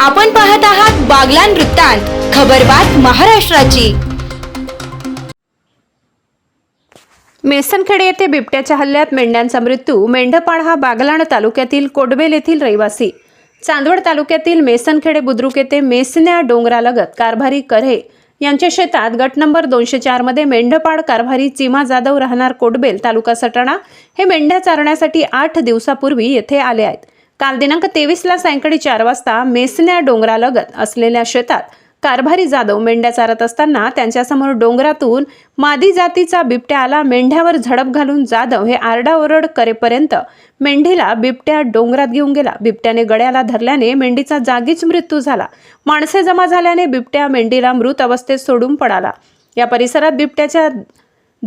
आपण पाहत आहात बागलान वृत्तांत खबरबात महाराष्ट्राची. मेसनखेडे येथे बिबट्याच्या हल्ल्यात मेंढ्यांचा मृत्यू मेंढपाळ हा बागलाण तालुक्यातील कोडबेल येथील रहिवासी. चांदवड तालुक्यातील मेसनखेडे बुद्रुक येथे मेसन्या डोंगरालगत कारभारी करे यांच्या शेतात गट नंबर दोनशे चारमध्ये मेंढपाळ कारभारी चिमा जाधव राहणार कोडबेल तालुका सटाणा हे मेंढ्या चारण्यासाठी आठ दिवसापूर्वी येथे आले आहेत. काल दिनांक तेवीसला सायंकाळी चार वाजता मेसन्या डोंगरालगत असलेल्या शेतात कारभारी जाधव मेंढ्या चारत असताना त्यांच्यासमोर डोंगरातून मादी जातीचा बिबट्या आला. मेंढ्यावर झडप घालून जाधव हे आरडाओरड करेपर्यंत मेंढीला बिबट्या डोंगरात घेऊन गेला. बिबट्याने गळ्याला धरल्याने मेंढीचा जागीच मृत्यू झाला. माणसे जमा झाल्याने बिबट्या मेंढीला मृत अवस्थेत सोडून पडाला या परिसरात बिबट्याच्या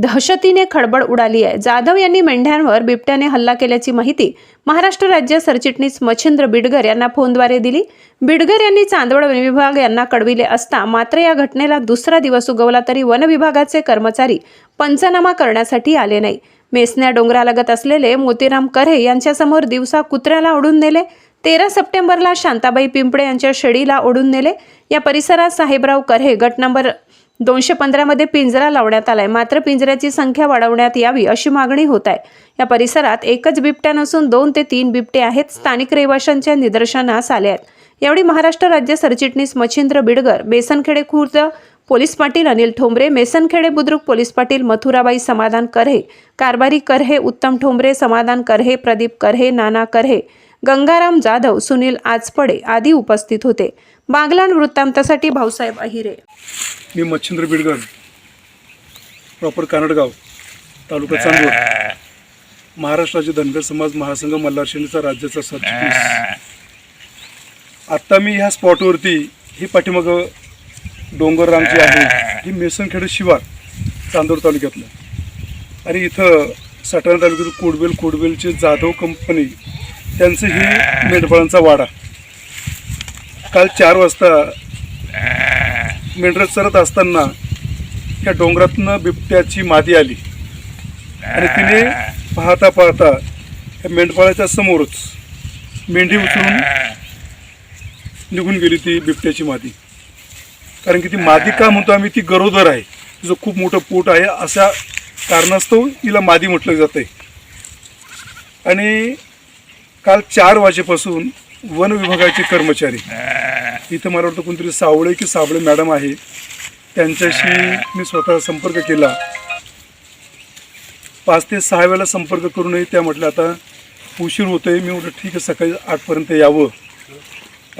दहशतीने खळबळ उडाली आहे. जाधव यांनी मेंढ्यांवर बिबट्याने हल्ला केल्याची माहिती महाराष्ट्र राज्य सरचिटणीस मच्छिंद्र बिडगर यांना फोनद्वारे दिली. बिडगर यांनी चांदवड वन विभाग यांना कळविले असता मात्र या घटनेला दुसरा दिवस उगवला तरी वन विभागाचे कर्मचारी पंचनामा करण्यासाठी आले नाही. मेसन्या डोंगरालगत असलेले मोतीराम करे यांच्यासमोर दिवसा कुत्र्याला ओढून नेले. तेरा सप्टेंबरला शांताबाई पिंपळे यांच्या शेडीला ओढून नेले. या परिसरात साहेबराव करे गट नंबर दोनशे पंधरामध्ये पिंजरा लावण्यात आलाय. मात्र पिंजऱ्याची संख्या वाढवण्यात यावी अशी मागणी होत आहे. या परिसरात एकच बिबट्या नसून दोन ते तीन बिबटे आहेत. स्थानिक रहिवाशांच्या निदर्शनास आले आहेत. यावेळी महाराष्ट्र राज्य सरचिटणीस मच्छिंद्र बिडगर बेसनखेडे खुर्द पोलीस पाटील अनिल ठोंबरे मेसनखेडे बुद्रुक पोलीस पाटील मथुराबाई समाधान करहे कारभारी करहे उत्तम ठोंबरे समाधान करहे प्रदीप करहे नाना करहे गंगाराम जाधव सुनील आचपडे आदी उपस्थित होते. बागलान वृत्तांतासाठी भाऊसाहेब अहिरे. मी मच्छिंद्र बिडगण प्रॉपर कानडगाव तालुका चांदूर महाराष्ट्र राज्य धनगर समाज महासंघ मल्हार सेनेचा राज्याचा सरचिटणीस आत्ता मी ह्या स्पॉटवरती ही पाठीमागं डोंगर रांग आहे ही मेसनखेड शिवार चांदूर तालुक्यातलं. आणि इथं सटाणा तालुक्यातील कोडबेल कोडबेलचे जाधव कंपनी त्यांचं ही मेंढपाळांचा वाडा. काल चार वाजता मेंढरं चरत असताना त्या डोंगरातनं बिबट्याची मादी आली. आणि तिने पाहता पाहता त्या मेंढपाळाच्या समोरच मेंढी उचलून निघून गेली ती बिबट्याची मादी. कारण की ती मादी का म्हणतो आम्ही? ती गरोदर आहे. तिचं खूप मोठं पोट आहे. अशा कारणास्तव तिला मादी म्हटलं जातं आणि काल चार वाजेपासून वन विभागाचे कर्मचारी. इथं मला वाटतं कोणतरी सावळे की साबळे मॅडम आहे. त्यांच्याशी मी स्वतः संपर्क केला. पाच ते सहा वेळेला संपर्क करूनही त्या म्हटल्या आता उशीर होतोय. मी म्हटलं ठीक आहे सकाळी आठपर्यंत यावं.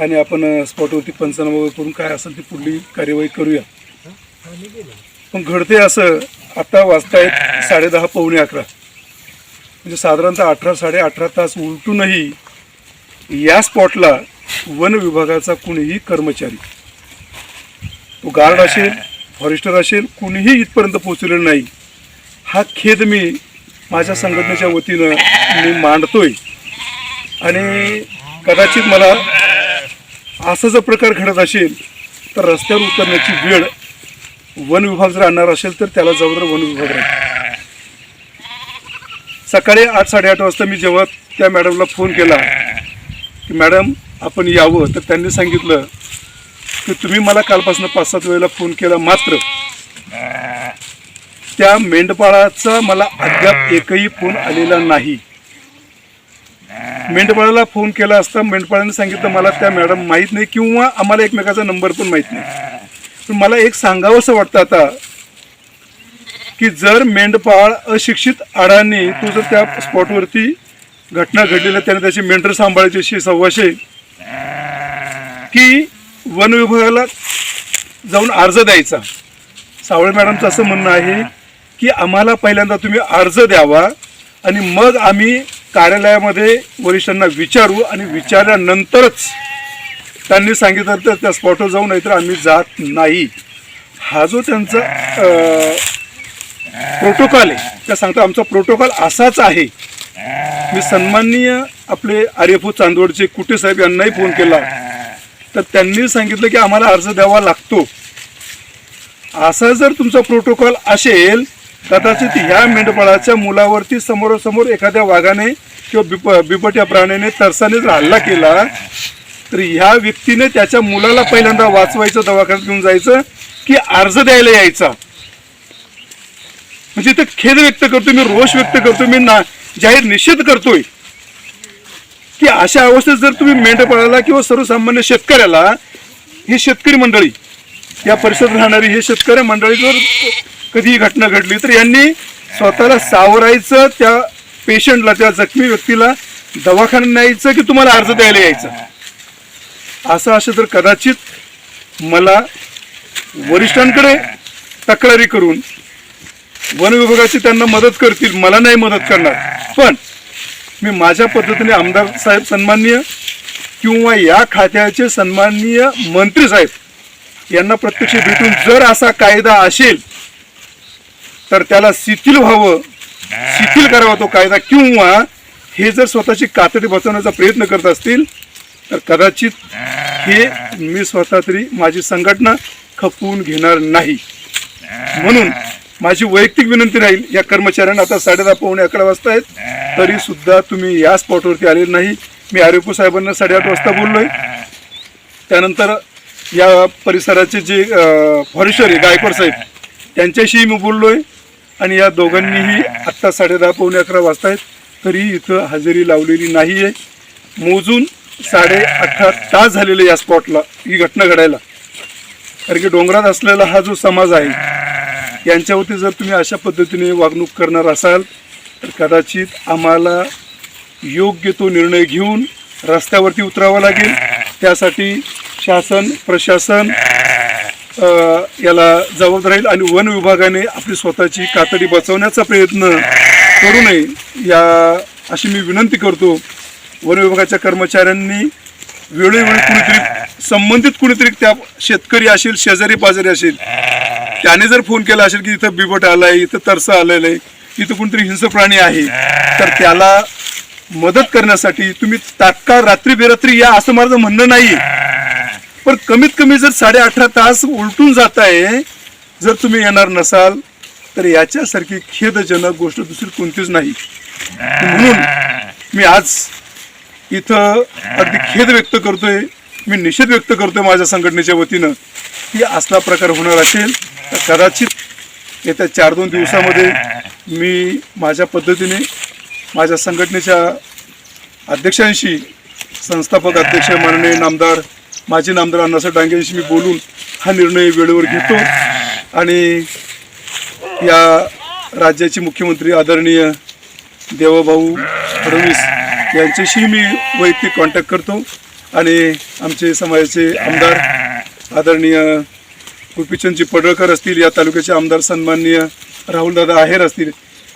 आणि आपण स्पॉटवरती पंचनामा वगैरे करून काय असेल ती पुढली कार्यवाही करूया. पण घडते असं आता वाजतायत साडेदहा पावणे अकरा. म्हणजे साधारणतः अठरा साडे अठरा तास उलटूनही या स्पॉटला वन विभागाचा कुणीही कर्मचारी तो गार्ड असेल फॉरेस्टर असेल कुणीही इथपर्यंत पोहोचलेलं नाही. हा खेद मी माझ्या संघटनेच्या वतीनं मी मांडतोय. आणि कदाचित मला असा जर प्रकार घडत असेल तर रस्त्यावर उतरण्याची वेळ वन विभाग जर आणणार असेल तर त्याला जबाबदार वन विभाग राहील. सकाळी आठ साडेआठ वाजता मी जेव्हा त्या मॅडमला फोन केला की मॅडम आपण यावं. तर त्यांनी सांगितलं की तुम्ही मला कालपासून पाच सात वेळेला फोन केला मात्र त्या मेंढपाळाचा मला अद्याप एकही फोन आलेला नाही. मेंढपाळाला फोन केला असता मेंढपाळाने सांगितलं मला त्या मॅडम माहीत नाही किंवा आम्हाला एकमेकाचा नंबर पण माहीत नाही. पण मला एक सांगावंसं वाटतं आता की जर मेंढपाळ अशिक्षित आडाने तो जर त्या स्पॉटवरती घटना घडलेल्या त्याने त्याची मेंढर सांभाळायची अशी सव्वाशे. की वन विभागाला जाऊन अर्ज द्यायचा. सावळे मॅडमचं असं म्हणणं आहे की आम्हाला पहिल्यांदा तुम्ही अर्ज द्यावा आणि मग आम्ही कार्यालयामध्ये वरिष्ठांना विचारू आणि विचारल्यानंतरच त्यांनी सांगितलं तर त्या स्पॉटवर जाऊ नाहीतर आम्ही जात नाही. हा जो त्यांचा प्रोटोकॉल आहे त्या सांगता आमचा प्रोटोकॉल असाच आहे. मी सन्माननीय आपले आर्यफू चांदवडचे कुटे साहेब यांनाही फोन केला. तर त्यांनी सांगितलं की आम्हाला अर्ज द्यावा लागतो. असा जर तुमचा प्रोटोकॉल असेल कदाचित ह्या मेंढपाळाच्या मुलावरती समोरासमोर एखाद्या वाघाने किंवा बिप बिबट्या प्राण्याने तरसाने जर हल्ला केला तर ह्या व्यक्तीने त्याच्या मुलाला पहिल्यांदा वाचवायचं दवाखान्यात घेऊन जायचं की अर्ज द्यायला यायचा? म्हणजे इथं खेद व्यक्त करतो मी रोष व्यक्त करतो मी ना जाहीर निषेध करतोय की अशा अवस्थेत जर तुम्ही मेंढपाळाला किंवा सर्वसामान्य शेतकऱ्याला हे शेतकरी मंडळी या परिसरात राहणारी हे शेतकरी मंडळी जर कधी ही घटना घडली तर यांनी स्वतःला सावरायचं त्या पेशंटला त्या जखमी व्यक्तीला दवाखान्यात न्यायचं की तुम्हाला अर्ज द्यायला यायचं? असं असं तर कदाचित मला वरिष्ठांकडे तक्रारी करून वन विभागाची त्यांना मदत करतील मला नाही मदत करणार. पण मी माझ्या पद्धतीने आमदार साहेब सन्माननीय किंवा या खात्याचे सन्माननीय मंत्री साहेब यांना प्रत्यक्ष भेटून जर असा कायदा असेल तर त्याला शिथिल व्हावं शिथिल करावा तो कायदा किंवा हे जर स्वतःची कातडी बसवण्याचा प्रयत्न करत असतील तर कदाचित हे मी स्वतः तरी माझी संघटना खपवून घेणार नाही. म्हणून माझी वैयक्तिक विनंती राहील या कर्मचाऱ्यांना आता साडेदहा पावणे अकरा वाजता आहेत. तरी सुद्धा तुम्ही या स्पॉटवरती आलेले नाही. मी आरोग्य साहेबांना साडेआठ वाजता बोललोय. त्यानंतर या परिसराचे जे फॉरेस्टर आहे गायकवाड साहेब त्यांच्याशीही मी बोललोय. आणि या दोघांनीही आत्ता साडेदहा पावणे अकरा वाजता आहेत. तरी इथं हजेरी लावलेली नाही आहे मोजून साडे अठरा तास झालेले या स्पॉटला ही घटना घडायला. कारण की डोंगरात असलेला हा जो समाज आहे यांच्यावरती जर तुम्ही अशा पद्धतीने वागणूक करणार असाल तर कदाचित आम्हाला योग्य तो निर्णय घेऊन रस्त्यावरती उतरावा लागेल. त्यासाठी शासन प्रशासन याला जबाबदार राहील आणि वन विभागाने आपली स्वतःची कातडी बचवण्याचा प्रयत्न करू नये. या अशी मी विनंती करतो. वन विभागाच्या कर्मचाऱ्यांनी वेळोवेळी कुणीतरी संबंधित कुणीतरी त्या शेतकरी असेल शेजारी पाजारी असेल त्याने जर फोन केला असेल की इथं बिबट आलाय इथं तरस आलेलं आहे इथं कोणतरी हिंस्र प्राणी आहे तर त्याला मदत करण्यासाठी तुम्ही तात्काळ रात्री बेरात्री या असं माझं म्हणणं नाही पण कमीत कमी जर साडे अठरा तास उलटून जात आहे जर तुम्ही येणार नसाल तर याच्यासारखी खेदजनक गोष्ट दुसरी कोणतीच नाही. म्हणून मी आज इथं अगदी खेद व्यक्त करतोय मी निषेध व्यक्त करतोय माझ्या संघटनेच्या वतीनं की असला प्रकार होणार असेल तर कदाचित येत्या चार दोन दिवसामध्ये मी माझ्या पद्धतीने माझ्या संघटनेच्या अध्यक्षांशी संस्थापक अध्यक्ष माननीय नामदार माजी नामदार अण्णासाहेब डांगे मी बोलून हा निर्णय वेळेवर घेतो. आणि या राज्याचे मुख्यमंत्री आदरणीय देवाभाऊ फडणवीस यांच्याशी मी वैयक्तिक कॉन्टॅक्ट करतो. आणि आमचे समाजाचे आमदार आदरणीय गोपीचंदजी पडळकर असतील या तालुक्याचे आमदार सन्माननीय राहुलदादा आहेर असतील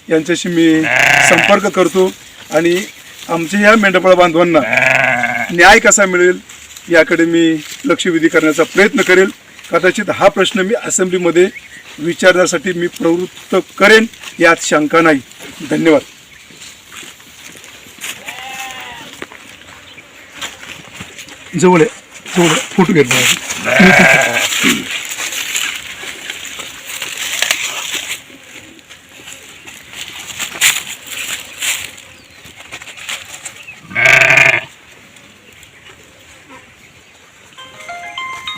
यांच्याशी मी संपर्क करतो. आणि आमच्या ह्या मेंढपाळ बांधवांना न्याय कसा मिळेल याकडे मी लक्षवेधी करण्याचा प्रयत्न करेल. कदाचित हा प्रश्न मी असेंब्लीमध्ये विचारण्यासाठी मी प्रवृत्त करेन यात शंका नाही. धन्यवाद. जवळ आहे जवळ आहे. फोटो घेत